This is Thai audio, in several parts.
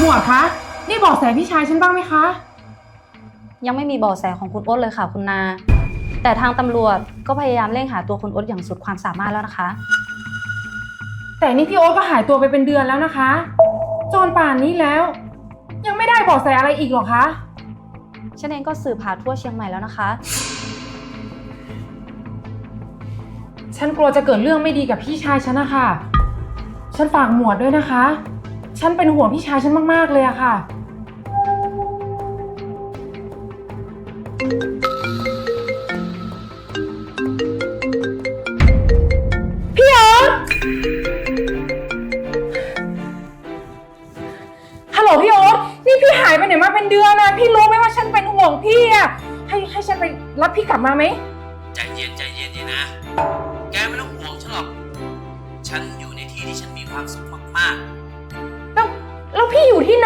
หมวดคะ นี่บอกแสพี่ชายฉันบ้างไหมคะ ยังไม่มีเบาะแสของคุณโอ๊ตเลยค่ะคุณนา แต่ทางตำรวจก็พยายามเร่งหาตัวคุณโอ๊ตอย่างสุดความสามารถแล้วนะคะ แต่นี่พี่โอ๊ตก็หายตัวไปเป็นเดือนแล้วนะคะ จนป่านนี้แล้ว ยังไม่ได้เบอกแสอะไรอีกเหรอคะ ฉันเองก็สืบหาทั่วเชียงใหม่แล้วนะคะ ฉันกลัวจะเกิดเรื่องไม่ดีกับพี่ชายฉันนะคะ ฉันฝากหมวดด้วยนะคะ ฉันเป็นห่วงพี่ชายฉันมาก ๆ เลยอะค่ะ พี่โอ๊ตฮัลโหลพี่โอ๊ตนี่พี่หายไปไหนมาเป็นเดือนนะพี่รู้ไหมว่าฉันเป็นห่วงพี่อะให้ให้ฉันไปรับพี่กลับมาไหม ใจเย็นใจ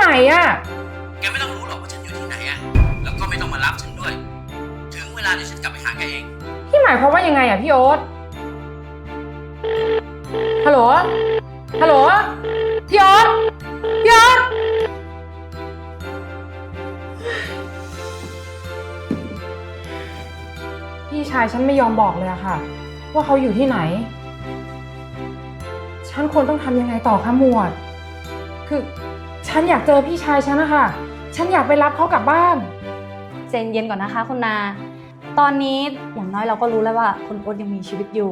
ไหนอะๆแกไม่ต้องรู้หรอกว่าฉันอยู่ที่ไหนอะแล้วก็ไม่ต้องมารับฉันด้วย ถึงเวลาเดี๋ยวฉันกลับไปหาแกเอง พี่หมายความว่ายังไงอะพี่โอ๊ตฮัลโหล ฮัลโหล พี่โอ๊ตพี่โอ๊ตพี่ชายฉันไม่ยอมบอกเลยอะค่ะ ว่าเขาอยู่ที่ไหน ฉันควรต้องทำยังไงต่อคะหมวด คือ ฉันอยากเจอพี่ชายฉันนะคะฉันอยากไปรับเขากลับบ้าน เจนเย็นก่อนนะคะคุณนา ตอนนี้อย่างน้อยเราก็รู้แล้วว่าคุณโอ๊ตยังมีชีวิตอยู่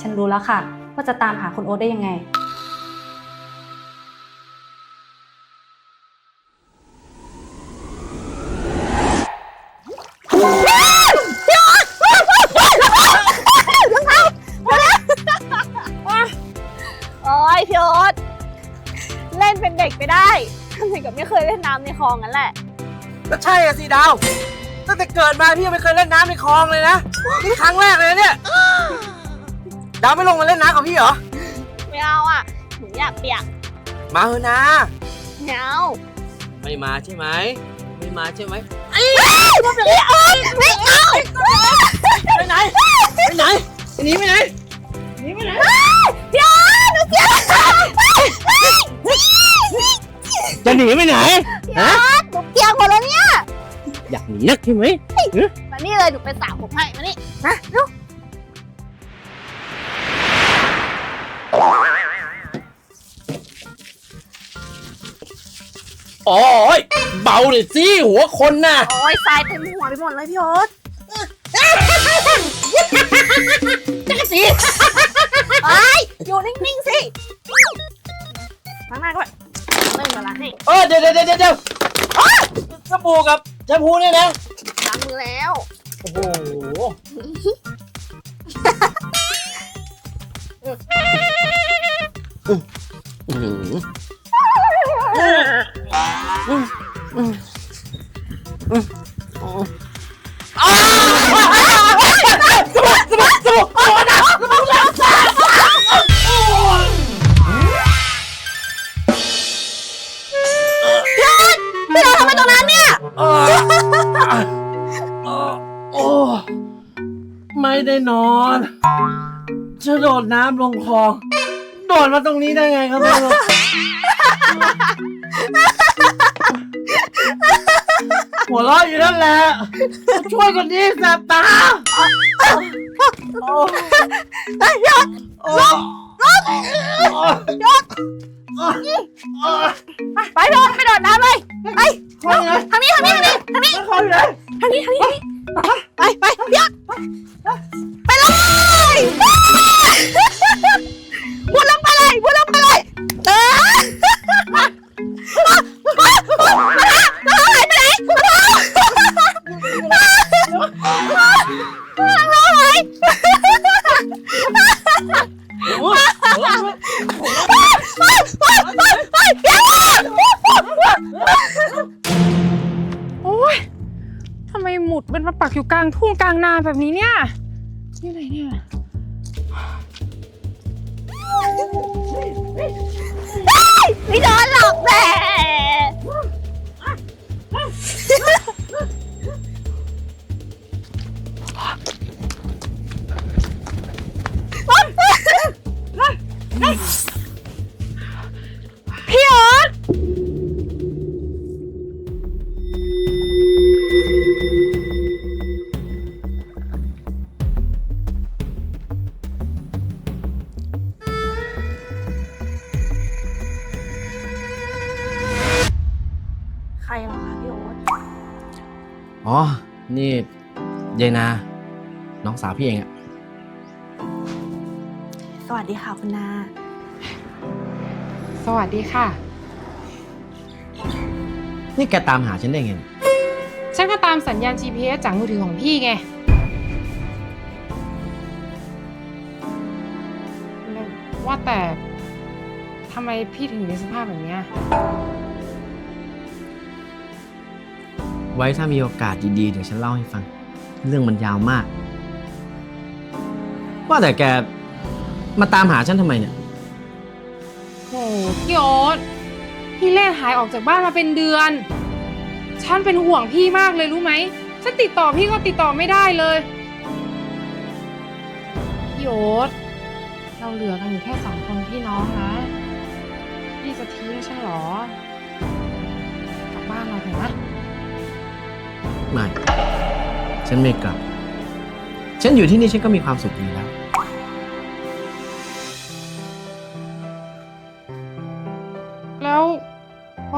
ฉันรู้แล้วค่ะ ว่าจะตามหาคุณโอ๊ตได้ยังไง ในคลองนั่นแหละ ก็ใช่อะสิดาว ตั้งแต่เกิดมาพี่ยังไม่เคยเล่นน้ำในคลองเลยนะ นี่ครั้งแรกเลยนะเนี่ย ดาวไม่ลงมาเล่นน้ำกับพี่เหรอ ไม่เอาอะหนูอยากเปียกมาเถอะนะ ไม่เอาไม่มาใช่ไหม ไม่มาใช่ไหมไม่เอาไม่เอาไปไหน ไปไหนหนีไปไหน หนีไปไหน ฮะ หนูเปียกหมดแล้วเนี่ยอยากหนีนักใช่ไหมมานี่เลยหนูไปสระผมให้มานี่นะลูกโอ้ยเบาเลยสิหัวคนน่ะ โอ้ยทรายเต็มหัวไปหมดเลยพี่โอ๊ตจักรจีไอ้ยอยู่นิ่งๆสิล้างหน้าด้ว ยไม่มีเวลาให้เออเดี๋ยวเดี๋ยวเดี๋ยวเดี๋ยวสบู่กับแชมพูเนี่ยนะ ล้างมือแล้ว โอ้โหพี่ คลอง โดดมาตรงนี้ได้ไงครับไม่รู้หัวเราะอยู่นั่นแหละ ช่วยกันดิแสบตาโอ้ยศโอ้ยศไปโดดไปโดดน้ำเลยไปช่วยไงทางนี้ทางนี้ทางนี้ทางนี้ทางนี้ทางนี้ พี่ พี่เองอะสวัสดีค่ะคุณนา สวัสดีค่ะ นี่แกตามหาฉันได้ไงเนี่ยฉันก็ตามสัญญาณ GPS จากมือถือของพี่ไงแล้วว่าแต่ทำไมพี่ถึงอยู่ในสภาพแบบเนี้ย ไว้ถ้ามีโอกาสดีๆเดี๋ยวฉันเล่าให้ฟัง เรื่องมันยาวมาก ว่าแต่แกมาตามหาฉันทำไมเนี่ย โหพี่โอ๊ตพี่เล่หายออกจากบ้านมาเป็นเดือน ฉันเป็นห่วงพี่มากเลยรู้ไหมฉันติดต่อพี่ก็ติดต่อไม่ได้เลยพี่โอ๊ตเราเหลือกันอยู่แค่สองคนพี่น้องนะพี่จะทิ้งฉันเหรอกลับบ้านเราเถอะนะไม่ ฉันไม่กลับ ฉันอยู่ที่นี่ฉันก็มีความสุขดีแล้วแล้ว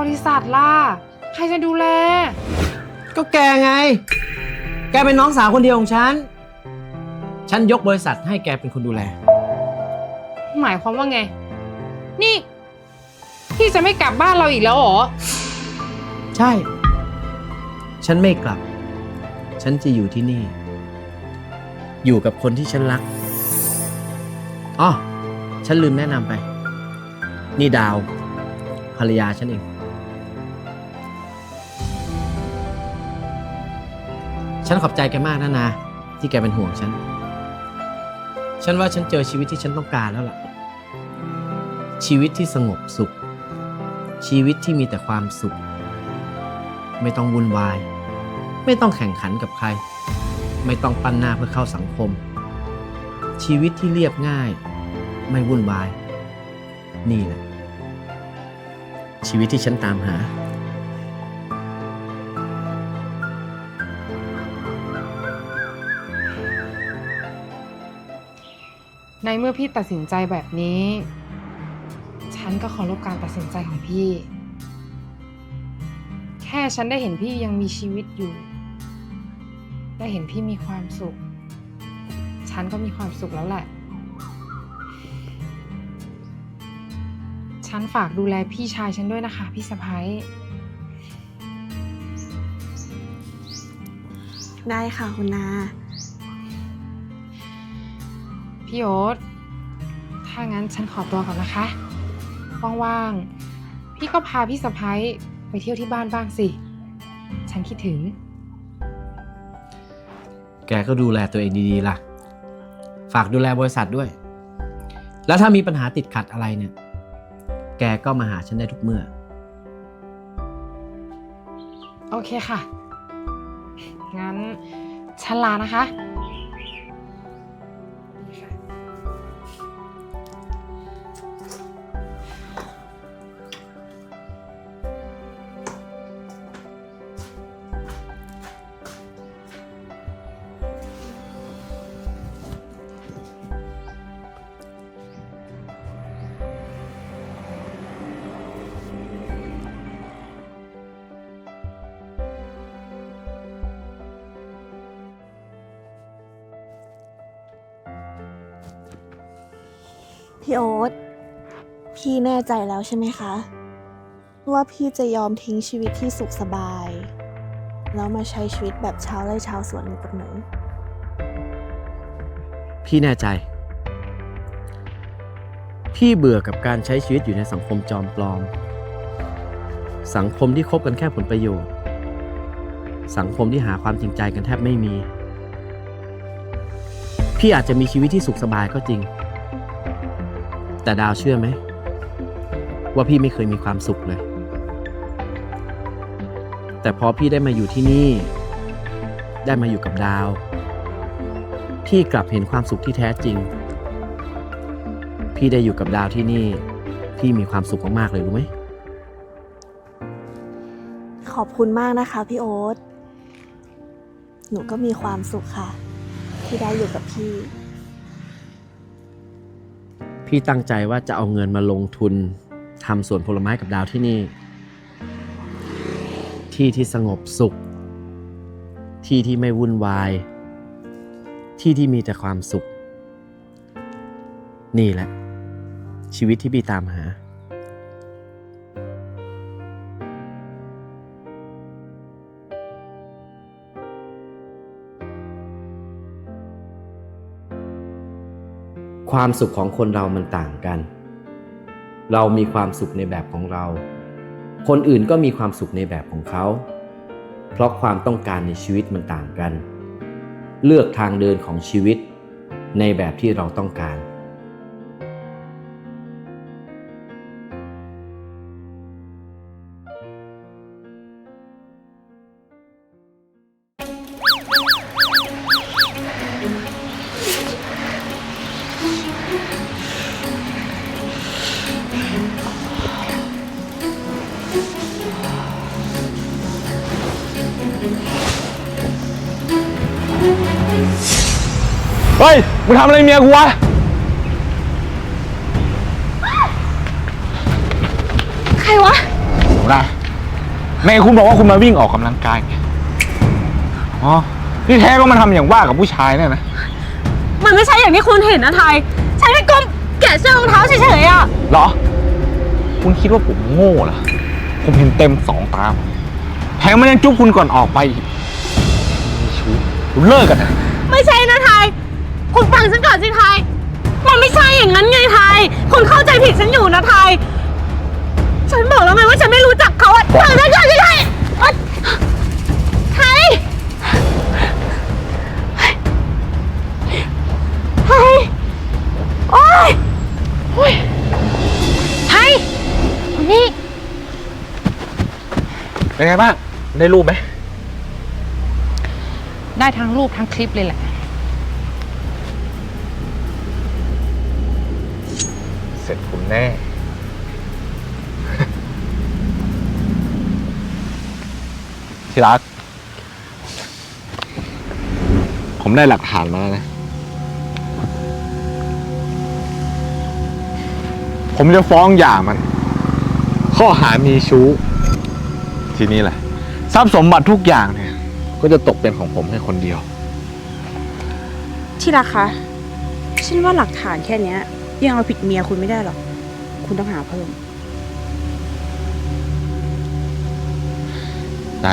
บริษัทล่ะ ใครจะดูแล ก็แกไง แกเป็นน้องสาวคนเดียวของฉัน ฉันยกบริษัทให้แกเป็นคนดูแล หมายความว่าไง นี่ พี่จะไม่กลับบ้านเราอีกแล้วเหรอ ใช่ ฉันไม่กลับ ฉันจะอยู่ที่นี่ อยู่กับคนที่ฉันรักอ๋อฉันลืมแนะนำไป นี่ดาว ภรรยาฉันเอง ฉันขอบใจแกมากนะนาที่แกเป็นห่วงฉัน ฉันว่าฉันเจอชีวิตที่ฉันต้องการแล้วล่ะ ชีวิตที่สงบสุข ชีวิตที่มีแต่ความสุข ไม่ต้องวุ่นวาย ไม่ต้องแข่งขันกับใคร ไม่ต้องปั้นหน้าเพื่อเข้าสังคม ชีวิตที่เรียบง่าย ไม่วุ่นวาย นี่แหละชีวิตที่ฉันตามหา ในเมื่อพี่ตัดสินใจแบบนี้ ฉันก็เคารพการตัดสินใจของพี่ แค่ฉันได้เห็นพี่ยังมีชีวิตอยู่ ได้เห็นพี่มีความสุข ฉันก็มีความสุขแล้วแหละ ฉันฝากดูแลพี่ชายฉันด้วยนะคะ พี่สะพ้ายได้ค่ะคุณนา พี่โอ๊ตถ้างั้นฉันขอตัวก่อนนะคะว่างๆพี่ก็พาพี่สะพ้ายไปเที่ยวที่บ้านบ้างสิ ฉันคิดถึง แกก็ดูแลตัวเองดีๆล่ะ ฝากดูแลบริษัทด้วย แล้วถ้ามีปัญหาติดขัดอะไรเนี่ย แกก็มาหาฉันได้ทุกเมื่อ โอเคค่ะ งั้นฉันลานะคะ พี่โอ๊ต พี่แน่ใจแล้วใช่ไหมคะ ว่าพี่จะยอมทิ้งชีวิตที่สุขสบาย แล้วมาใช้ชีวิตแบบชาวไร่ชาวสวนกับหนู พี่แน่ใจ พี่เบื่อกับการใช้ชีวิตอยู่ในสังคมจอมปลอม สังคมที่คบกันแค่ผลประโยชน์ สังคมที่หาความจริงใจกันแทบไม่มี พี่อาจจะมีชีวิตที่สุขสบายก็จริง แต่ดาวเชื่อไหม ว่าพี่ไม่เคยมีความสุขเลย แต่พอพี่ได้มาอยู่ที่นี่ ได้มาอยู่กับดาว พี่กลับเห็นความสุขที่แท้จริง พี่ได้อยู่กับดาวที่นี่ พี่มีความสุขมากๆเลยรู้ไหมขอบคุณมากนะคะพี่โอ๊ต หนูก็มีความสุขค่ะ ที่ได้อยู่กับพี่ พี่ตั้งใจว่าจะเอาเงินมาลงทุนทำสวนผลไม้กับดาวที่นี่ ที่ที่สงบสุข ที่ที่ไม่วุ่นวาย ที่ที่มีแต่ความสุข นี่แหละ ชีวิตที่พี่ตามหา ความสุขของคนเรามันต่างกัน เรามีความสุขในแบบของเรา คนอื่นก็มีความสุขในแบบของเขา เพราะความต้องการในชีวิตมันต่างกัน เลือกทางเดินของชีวิตในแบบที่เราต้องการ เฮ้ย มึงทำอะไรเมียกูวะ ใครวะผมนะในคุณบอกว่าคุณมาวิ่งออกกำลังกายไงอ๋อ ที่แท้ก็มาทำอย่างว่ากับผู้ชายเนี่ยนะ มันไม่ใช่อย่างที่คุณเห็นนะไทย ฉันแค่ก้มแกะเสื้อรองเท้าเฉยๆอะเหรอ คุณคิดว่าผมโง่เหรอ ผมเห็นเต็มสองตาผมแถมมันยังจุ๊บคุณก่อนออกไปอีกมีชู้คุณเลิกกันนะ ไม่ใช่นะไทย คุณฟังฉันก่อนสิไทย มันไม่ใช่อย่างนั้นไงไทย คุณเข้าใจผิดฉันอยู่นะไทย ฉันบอกแล้วไงว่าฉันไม่รู้จักเขาอะฟังฉันก่อนสิไทยเอ้ยไทย ไทย โอ๊ยโอ๊ยไทยนี่ เป็นไงบ้าง ได้รูปไหม ได้ทั้งรูปทั้งคลิปเลยแหละ แน่ ที่รัก ผมได้หลักฐานมาแล้วนะ ผมจะฟ้องหย่ามัน ข้อหามีชู้ ทีนี้แหละ ทรัพย์สมบัติทุกอย่างเนี่ย ก็จะตกเป็นของผมแค่คนเดียว ที่รักคะ ฉันว่าหลักฐานแค่เนี้ย ยังเอาผิดเมียคุณไม่ได้หรอก คุณต้องหาเพิ่ม ได้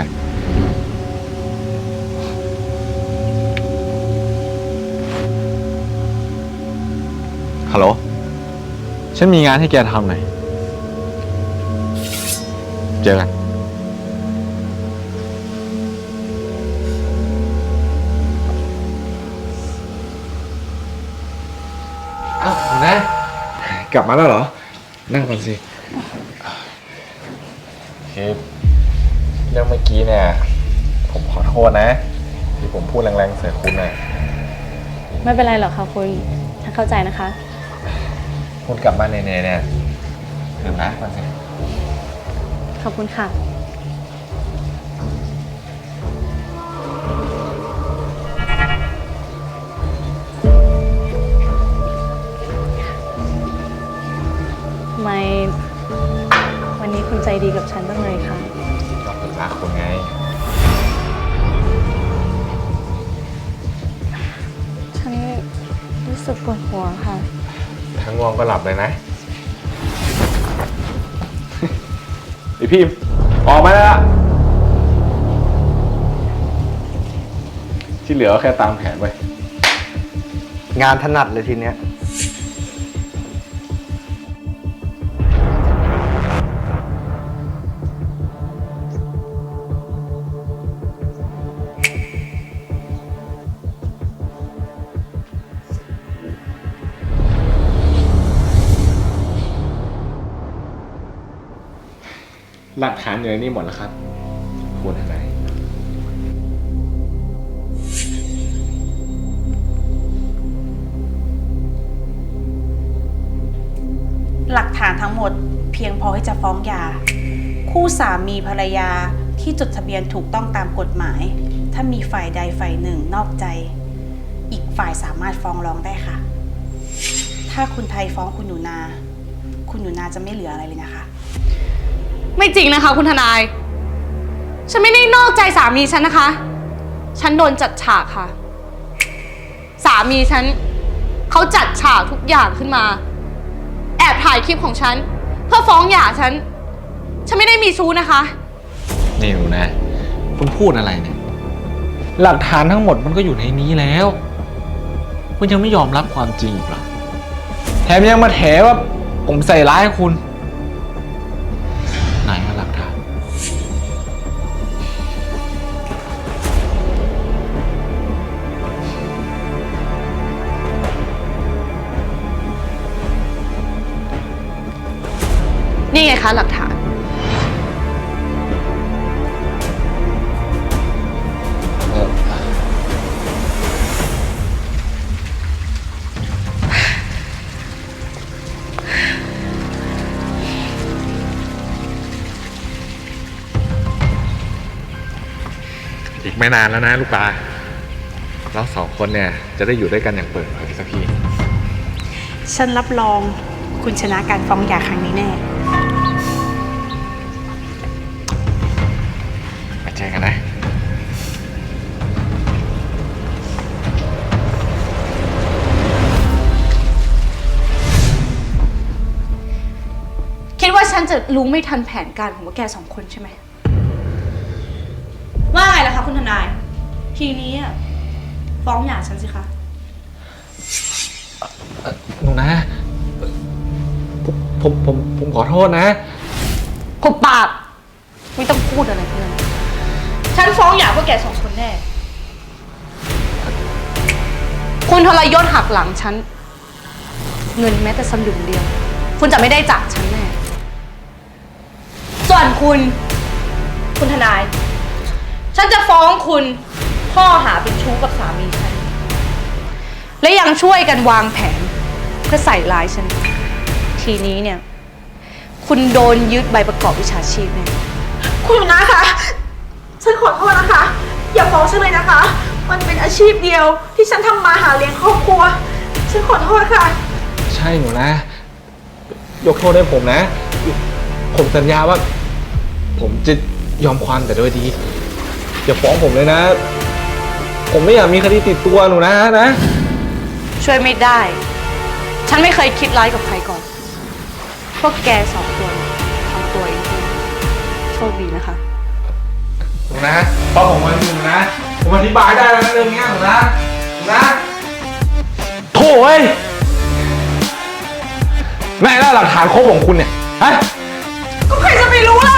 ฮัลโหล ฉันมีงานให้แกทำหน่อย เจอกันอ้าวนะ กลับมาแล้วเหรอ นั่งก่อนสิ คือเรื่องเมื่อกี้เนี่ย ผมขอโทษนะ ที่ผมพูดแรงๆใส่คุณน่ะไม่เป็นไรหรอกค่ะคุณฉันเข้าใจนะคะ คุณกลับมาเหนื่อยๆเนี่ยดื่มน้ำก่อนสิ ขอบคุณค่ะ ไม วันนี้คุณใจดีกับฉันบ้างเลยคะก็ผมรักคุณไง ฉันรู้สึกปวดหัวค่ะ ทั้งง่วงก็หลับเลยนะ ไอพิมพ์ออกมาแล้วล่ะที่เหลือก็แค่ตามแผนไป งานถนัดเลยทีเนี้ย หลักฐานอยู่ในนี้หมดแล้วครับคุณอะไรหลักฐานทั้งหมดเพียงพอที่จะฟ้องหย่าคู่สามีภรรยาที่จดทะเบียนถูกต้องตามกฎหมาย ถ้ามีฝ่ายใดฝ่ายหนึ่งนอกใจ อีกฝ่ายสามารถฟ้องร้องได้ค่ะ ถ้าคุณไทยฟ้องคุณหนูนา คุณหนูนาจะไม่เหลืออะไรเลยนะคะ ไม่จริงนะคะ คุณทนาย ฉันไม่ได้นอกใจสามีฉันนะคะ ฉันโดนจัดฉากค่ะ สามีฉันเขาจัดฉากทุกอย่างขึ้นมา แอบถ่ายคลิปของฉัน เพื่อฟ้องหย่าฉัน ฉันไม่ได้มีชู้นะคะนี่หนูนะ คุณพูดอะไรเนี่ย หลักฐานทั้งหมดมันก็อยู่ในนี้แล้ว คุณยังไม่ยอมรับความจริงอีกเหรอแถมยังมาแถว่าผมใส่ร้ายคุณ คะหลักฐานเอออีกไม่นานแล้วนะลูกปลาเราสองคนเนี่ยจะได้อยู่ด้วยกันอย่างเปิดเผยสักที ฉันรับรองคุณชนะการฟ้องหย่าครั้งนี้แน่ ฉันจะรู้ไม่ทันแผนการของพวกแกสองคนใช่ไหม ว่าไงล่ะคะคุณทนาย ทีนี้อะฟ้องหย่าฉันสิคะหนูนะผมผมผมผมขอโทษนะหุบปากไม่ต้องพูดอะไรทั้งนั้นฉันฟ้องหย่าพวกแกสองคนแน่ คุณทรยศหักหลังฉัน เงินแม้แต่สลึงเดียว คุณจะไม่ได้จากฉันแน่ส่ วนคุณ คุณทนาย ฉันจะฟ้องคุณข้อหาเป็นชู้กับสามีฉัน และยังช่วยกันวางแผน เพื่อใส่ร้ายฉัน ทีนี้เนี่ย คุณโดนยึดใบประกอบวิชาชีพแน่คุณหัวหน้าคะ ฉันขอโทษนะคะ อย่าฟ้องฉันเลยนะคะ มันเป็นอาชีพเดียวที่ฉันทำมาหาเลี้ยงครอบครัว ฉันขอโทษค่ะ ใช่หนูนะ ยกโทษให้ผมนะ ผมสัญญาว่า ผมจะยอมความแต่โดยดีอย่าฟ้องผมเลยนะ ผมไม่อยากมีคดีติดตัวหนูนะนะ ช่วยไม่ได้ ฉันไม่เคยคิดร้ายกับใครก่อน พวกแกสองตัวเนี่ยทำตัวเองดีโชคดีนะคะ หนูนะฟังผมมาหนูนะ ผมอธิบายได้แล้วนะเรื่องเนี้ยหนูนะหนูนะโถ่เอ้ยไหนล่ะหลักฐานครบของคุณเนี่ยฮะก็ใครจะไปรู้ล่ะ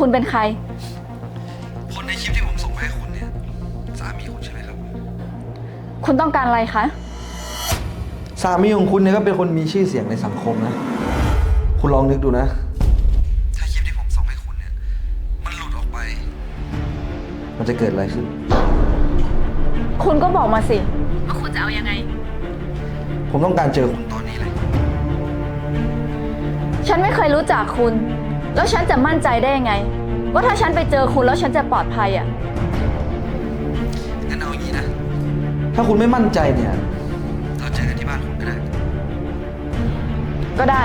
คุณเป็นใคร คนในคลิปที่ผมส่งไปให้คุณเนี่ย สามีคุณใช่ไหมครับ คุณต้องการอะไรคะ สามีของคุณเนี่ยก็เป็นคนมีชื่อเสียงในสังคมนะ คุณลองนึกดูนะ ถ้าคลิปที่ผมส่งให้คุณเนี่ย มันหลุดออกไป มันจะเกิดอะไรขึ้น คุณก็บอกมาสิ ว่าคุณจะเอายังไง ผมต้องการเจอคุณตอนนี้เลย ฉันไม่เคยรู้จักคุณ แล้วฉันจะมั่นใจได้ยังไง ว่าถ้าฉันไปเจอคุณแล้วฉันจะปลอดภัยอะงั้นเอาอย่างนี้นะ ถ้าคุณไม่มั่นใจเนี่ย เราเจอกันที่บ้านคุณก็ได้ ก็ได้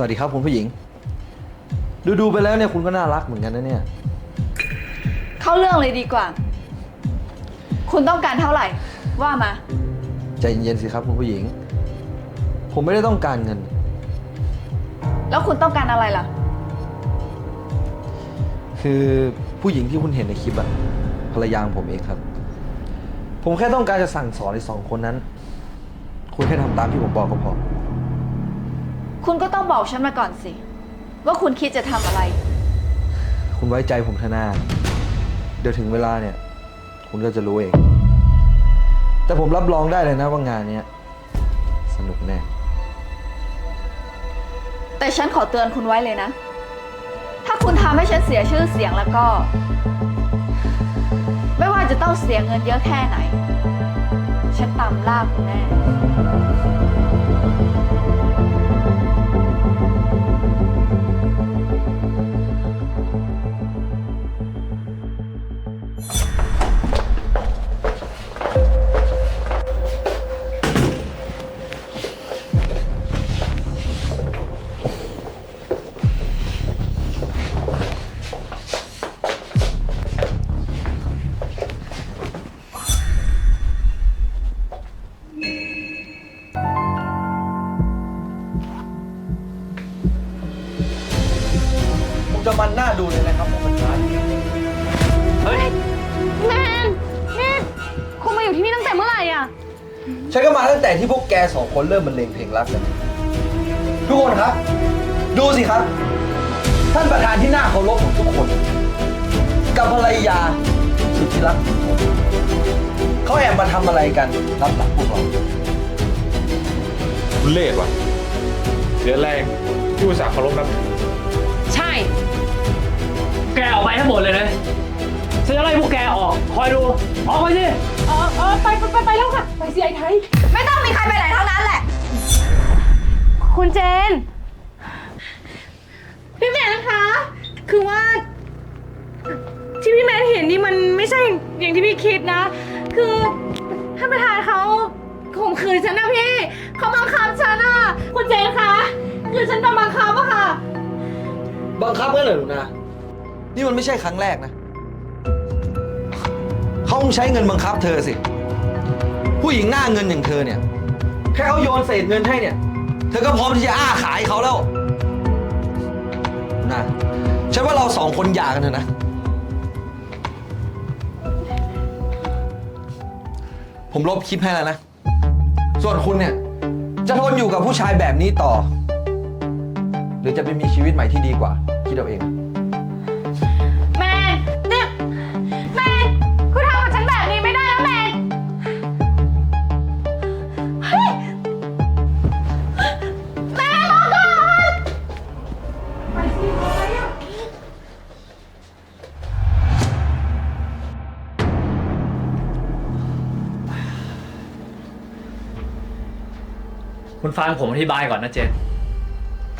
สวัสดีครับคุณผู้หญิง ดูดูๆไปแล้วเนี่ยคุณก็น่ารักเหมือนกันนะเนี่ย เข้าเรื่องเลยดีกว่า คุณต้องการเท่าไหร่ ว่ามา ใจเย็นๆสิครับคุณผู้หญิง ผมไม่ได้ต้องการเงิน แล้วคุณต้องการอะไรล่ะ คือผู้หญิงที่คุณเห็นในคลิปอะภรรยาของผมเองครับ ผมแค่ต้องการจะสั่งสอนไอ้สองคนนั้น คุณแค่ทำตามที่ผมบอกก็พอ คุณก็ต้องบอกฉันมาก่อนสิ ว่าคุณคิดจะทำอะไร คุณไว้ใจผมเถอะนาเดี๋ยวถึงเวลาเนี่ย คุณก็จะรู้เอง แต่ผมรับรองได้เลยนะว่างานเนี้ยสนุกแน่ แต่ฉันขอเตือนคุณไว้เลยนะ ถ้าคุณทำให้ฉันเสียชื่อเสียงแล้วก็ ไม่ว่าจะต้องเสียเงินเยอะแค่ไหน ฉันตามล่าคุณแน่ คนเริ่มบรรเลงเพลงรักกันทุกคนครับ ดูสิครับ ท่านประธานที่น่าเคารพของทุกคน กับภรรยาสุดที่รักของผมเขาแอบมาทำอะไรกันรับหลังพวกเราคุณเลดว่ะเสียแรงที่อุตส่าห์เคารพนับถือใช่ แกออกไปทั้งหมดเลยนะฉันจะไล่พวกแกออก คอยดู ออกไปสิเออเออไปไปไปไปแล้วค่ะ ไปสิไอ้ไทย ไม่ต้องมีใครไปไหนทั้งนั้นแหละ คุณเจน พี่แมนคะ คือว่า ที่พี่แมนเห็นนี่มันไม่ใช่อย่างที่พี่คิดนะ คือท่านประธานเขาข่มขืนฉันนะพี่ เขาบังคับฉันอะคุณเจนคะ คือฉันโดนบังคับอะค่ะ บังคับกันเหรอหนูนานี่มันไม่ใช่ครั้งแรกนะ เขาคงใช้เงินบังคับเธอสิ ผู้หญิงหน้าเงินอย่างเธอเนี่ย แค่เขาโยนเศษเงินให้เนี่ย เธอก็พร้อมที่จะอ้าขายเขาแล้วหนูนะฉันว่าเราสองคนหย่ากันเถอะนะ ผมลบคลิปให้แล้วนะ ส่วนคุณเนี่ย จะทนอยู่กับผู้ชายแบบนี้ต่อ หรือจะไปมีชีวิตใหม่ที่ดีกว่า คิดเอาเอง คุณฟังผมอธิบายก่อนนะเจน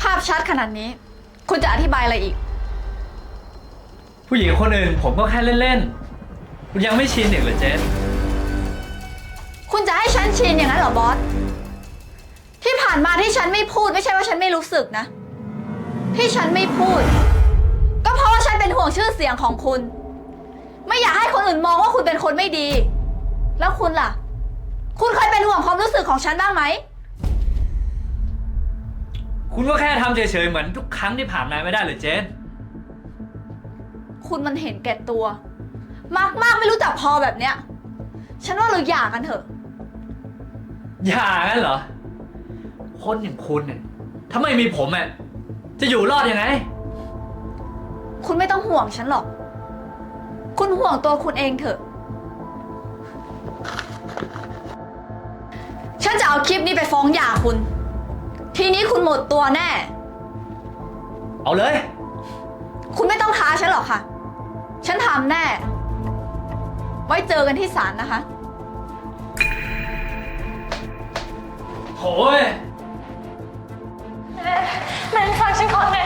ภาพชัดขนาดนี้ คุณจะอธิบายอะไรอีก ผู้หญิงคนอื่นผมก็แค่เล่นๆ คุณยังไม่ชินอีกเหรอเจน คุณจะให้ฉันชินอย่างนั้นเหรอบอส ที่ผ่านมาที่ฉันไม่พูดไม่ใช่ว่าฉันไม่รู้สึกนะ ที่ฉันไม่พูด ก็เพราะว่าฉันเป็นห่วงชื่อเสียงของคุณ ไม่อยากให้คนอื่นมองว่าคุณเป็นคนไม่ดี แล้วคุณล่ะ คุณเคยเป็นห่วงความรู้สึกของฉันบ้างไหม คุณก็แค่ทำเฉยๆเหมือนทุกครั้งที่ผ่านมาไม่ได้เหรือเจน คุณมันเห็นแก่ตัว มากมากๆไม่รู้จักพอแบบเนี้ย ฉันว่าเราหย่ากันเถอะ อย่างั้นเหรอ คนอย่างคุณเนี่ยถ้าไม่มีผมอะจะอยู่รอดยังไง คุณไม่ต้องห่วงฉันหรอก คุณห่วงตัวคุณเองเถอะ ฉันจะเอาคลิปนี้ไปฟ้องหย่าคุณ ทีนี้คุณหมดตัวแน่ เอาเลย คุณไม่ต้องท้าฉันหรอกค่ะ ฉันทำแน่ ไว้เจอกันที่ศาลนะคะ โหยแม่ฟังฉันก่อนแม่